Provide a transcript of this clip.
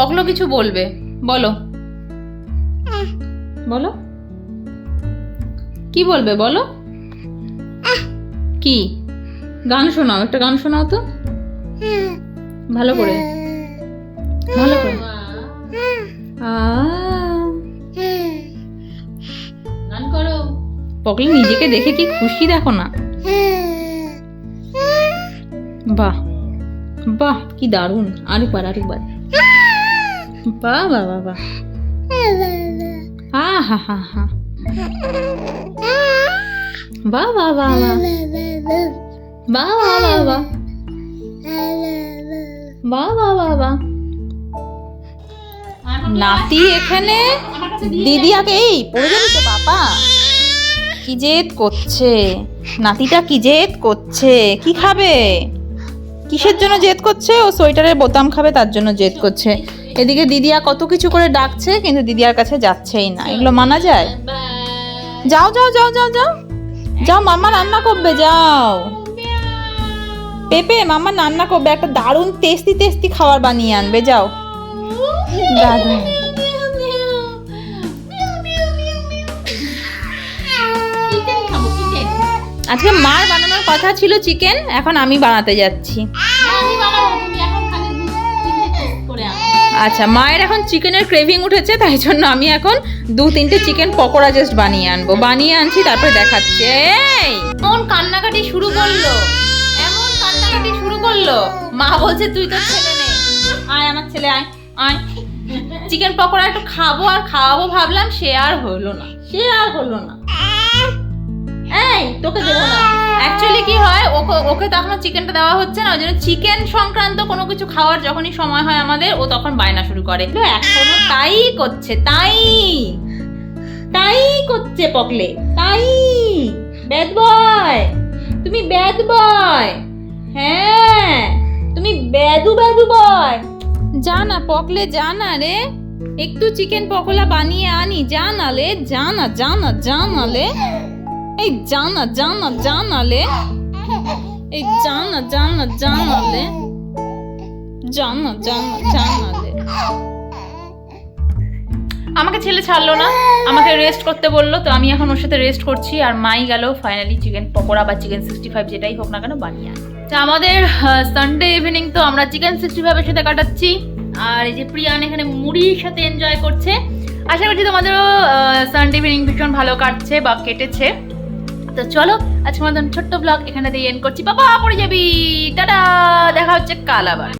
পকলো কিছু বলবে? বলো। বলো। কি বলবে বলো। কি? গান শোনাও একটা গান শোনাও তো। ভালো করে। ভালো করে। গান করো। পকলে নিজেকে দেখে কি খুশি দেখো না। বাহ। বাহ কি দারুণ। আরেকবার আরেকবার। বাবা বাবা আহা হা হা বাবা বাবা বাবা বাবা বাবা বাবা নাতি এখানে? দিদি আগে এই, পড়ে যাবি তো, বাবা। কি জেদ করছে? নাতিটা কি জেদ করছে? কি খাবে? কিসের জন্য জেদ করছে? ও সোয়েটারের বোতাম খাবে, তার জন্য জেদ করছে। এদিকে দিদিয়া কত কিছু করে ডাকছে, কিন্তু দিদিয়ার কাছে যাচ্ছেই না। এগুলো মানা যায়? যাও যাও যাও যাও যাও। যাও, মামা রান্না করবে, যাও। পেপে, মামা রান্না করবে, একটা দারুণ টেস্টি টেস্টি খাবার বানিয়ে আনবে, যাও। আজকে মার বানানোর কথা ছিল চিকেন, এখন আমি বানাতে যাচ্ছি। আচ্ছা মায়ের এখন চিকেনের ক্রেভিং উঠেছে, তাই জন্য আমি এখন দু তিনটে চিকেন পকোড়া জাস্ট বানিয়ে আনব। বানিয়ে আনছি, তারপরে দেখাচ্ছি। এমন কান্নাকাটি শুরু করল। এমন কান্নাকাটি শুরু করল। মা বলছে, তুই তো ছেলে নে আয়, আমার ছেলে, আয় আয়। চিকেন পকোড়া একটু খাব আর খাওয়াবো ভাবলাম, সে আর হলো না, সে আর হলো না। এই, তোকে দেবো না। ওকে ওকে তখন চিকেনটা দেওয়া হচ্ছে না, ওই জন্য চিকেন সংক্রান্ত কোনো কিছু খাওয়ার যখনই সময় হয় আমাদের, ও তখন বায়না শুরু করে। তো এখনও তাই করছে, তাই তাই করছে পকলে, তাই। ব্যাড বয় তুমি ব্যাড বয় হ্যাঁ তুমি ব্যাদু ব্যাদু বয় যা না পকলে যা না রে। একটু চিকেন পকোলা বানিয়ে আনি জানালে জানা যা না লে। যা না যা না না লে এই জানা জানা জানালে এই জানা জানা জানালে জানা জানা জানালে আমাকে ছেলে ছাড়লো না। আমাকে রেস্ট করতে বলল। তো আমি এখন ওর সাথে রেস্ট করছি আর মাই গেল ফাইনালি চিকেন পকোড়া বা চিকেন সিক্সটি ফাইভ যেটাই হোক না কেন বানিয়ে। তো আমাদের সানডে ইভিনিং তো আমরা চিকেন সিক্সটি ফাইভের সাথে কাটাচ্ছি। আর এই যে প্রিয়ান এখানে মুড়ির সাথে এনজয় করছে। আশা করছি তোমাদেরও সানডে ইভিনিং ভীষণ ভালো কাটছে বা কেটেছে। তো চলো আজকে মতন ছোট্ট ব্লগ এখানে দিয়ে এন করছি। বাবা পড়ে যাবি। টাটা! দেখা হচ্ছে কাল আবার।